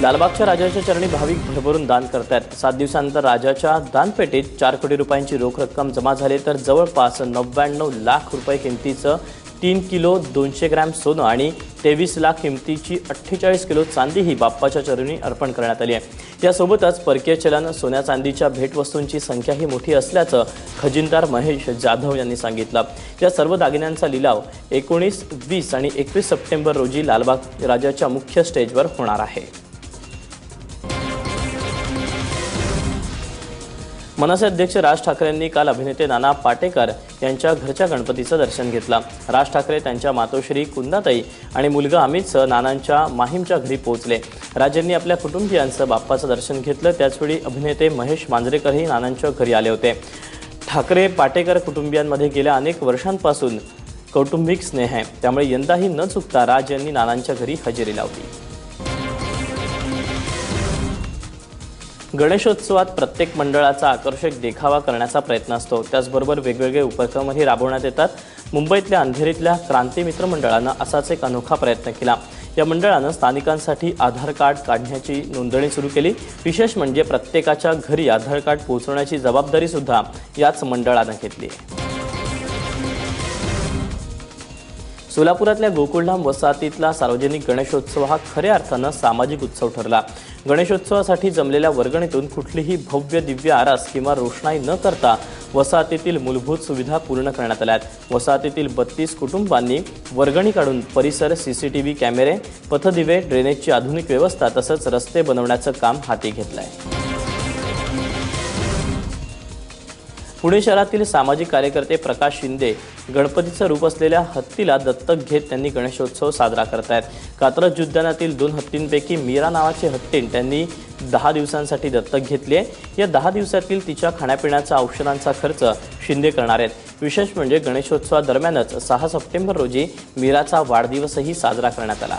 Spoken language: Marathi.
लालबागच्या राजाच्या चरणी भाविक भरभरून दान करतात सात दिवसानंतर राजाच्या दानपेटीत चार कोटी रुपयांची रोख रक्कम जमा झाली तर जवळपास नव्याण्णव लाख रुपये किमतीचं तीन किलो दोनशे ग्रॅम सोनं आणि तेवीस लाख किमतीची अठ्ठेचाळीस किलो चांदी ही बाप्पाच्या चरणी अर्पण करण्यात आली आहे. यासोबतच परकीय चलन सोन्या चांदीच्या भेटवस्तूंची संख्याही मोठी असल्याचं खजिनदार महेश जाधव यांनी सांगितलं. या सर्व दागिन्यांचा लिलाव एकोणीस वीस आणि एकवीस सप्टेंबर रोजी लालबाग राजाच्या मुख्य स्टेजवर होणार आहे. मनसे अध्यक्ष राज ठाकरेंनी काल अभिनेते नाना पाटेकर यांच्या घरच्या गणपतीचं दर्शन घेतलं. राज ठाकरे त्यांच्या मातोश्री कुंदाताई आणि मुलगा अमितसह नानांच्या माहीमच्या घरी पोहोचले. राजांनी आपल्या कुटुंबियांचं बाप्पाचं दर्शन घेतलं. त्याचवेळी अभिनेते महेश मांजरेकरही नानांच्या घरी आले होते. ठाकरे पाटेकर कुटुंबियांमध्ये गेल्या अनेक वर्षांपासून कौटुंबिक स्नेह आहे. त्यामुळे यंदाही न चुकता राज यांनी नानांच्या घरी हजेरी लावली. गणेशोत्सवात प्रत्येक मंडळाचा आकर्षक देखावा करण्याचा प्रयत्न असतो. त्याचबरोबर वेगवेगळे उपक्रमही राबवण्यात येतात. मुंबईतल्या अंधेरीतल्या क्रांती मित्र मंडळानं असाच एक अनोखा प्रयत्न केला. या मंडळानं स्थानिकांसाठी आधार कार्ड काढण्याची नोंदणी सुरू केली. विशेष म्हणजे प्रत्येकाच्या घरी आधार कार्ड पोहोचवण्याची जबाबदारीसुद्धा याच मंडळानं घेतली आहे. सोलापुरातल्या गोकुळधाम वसाहतीतला सार्वजनिक गणेशोत्सव हा खऱ्या अर्थानं सामाजिक उत्सव ठरला. गणेशोत्सवासाठी जमलेल्या वर्गणीतून कुठलीही भव्य दिव्य आरास किंवा रोषणाई न करता वसाहतीतील मूलभूत सुविधा पूर्ण करण्यात आल्या आहेत. वसाहतीतील बत्तीस कुटुंबांनी वर्गणी काढून परिसर सीसीटीव्ही कॅमेरे पथदिवे ड्रेनेजची आधुनिक व्यवस्था तसंच रस्ते बनवण्याचं काम हाती घेतलं आहे पुणे शहरातील सामाजिक कार्यकर्ते प्रकाश शिंदे गणपतीचं रूप असलेल्या हत्तीला दत्तक घेत त्यांनी गणेशोत्सव साजरा करतायत. कात्रज उद्यानातील दोन हत्तींपैकी मीरा नावाची हत्तीण त्यांनी दहा दिवसांसाठी दत्तक घेतली. आहे या दहा दिवसातील तिच्या खाण्यापिण्याचा औषधांचा खर्च शिंदे करणार आहेत. विशेष म्हणजे गणेशोत्सवादरम्यानच सहा सप्टेंबर रोजी मीराचा वाढदिवसही साजरा करण्यात आला.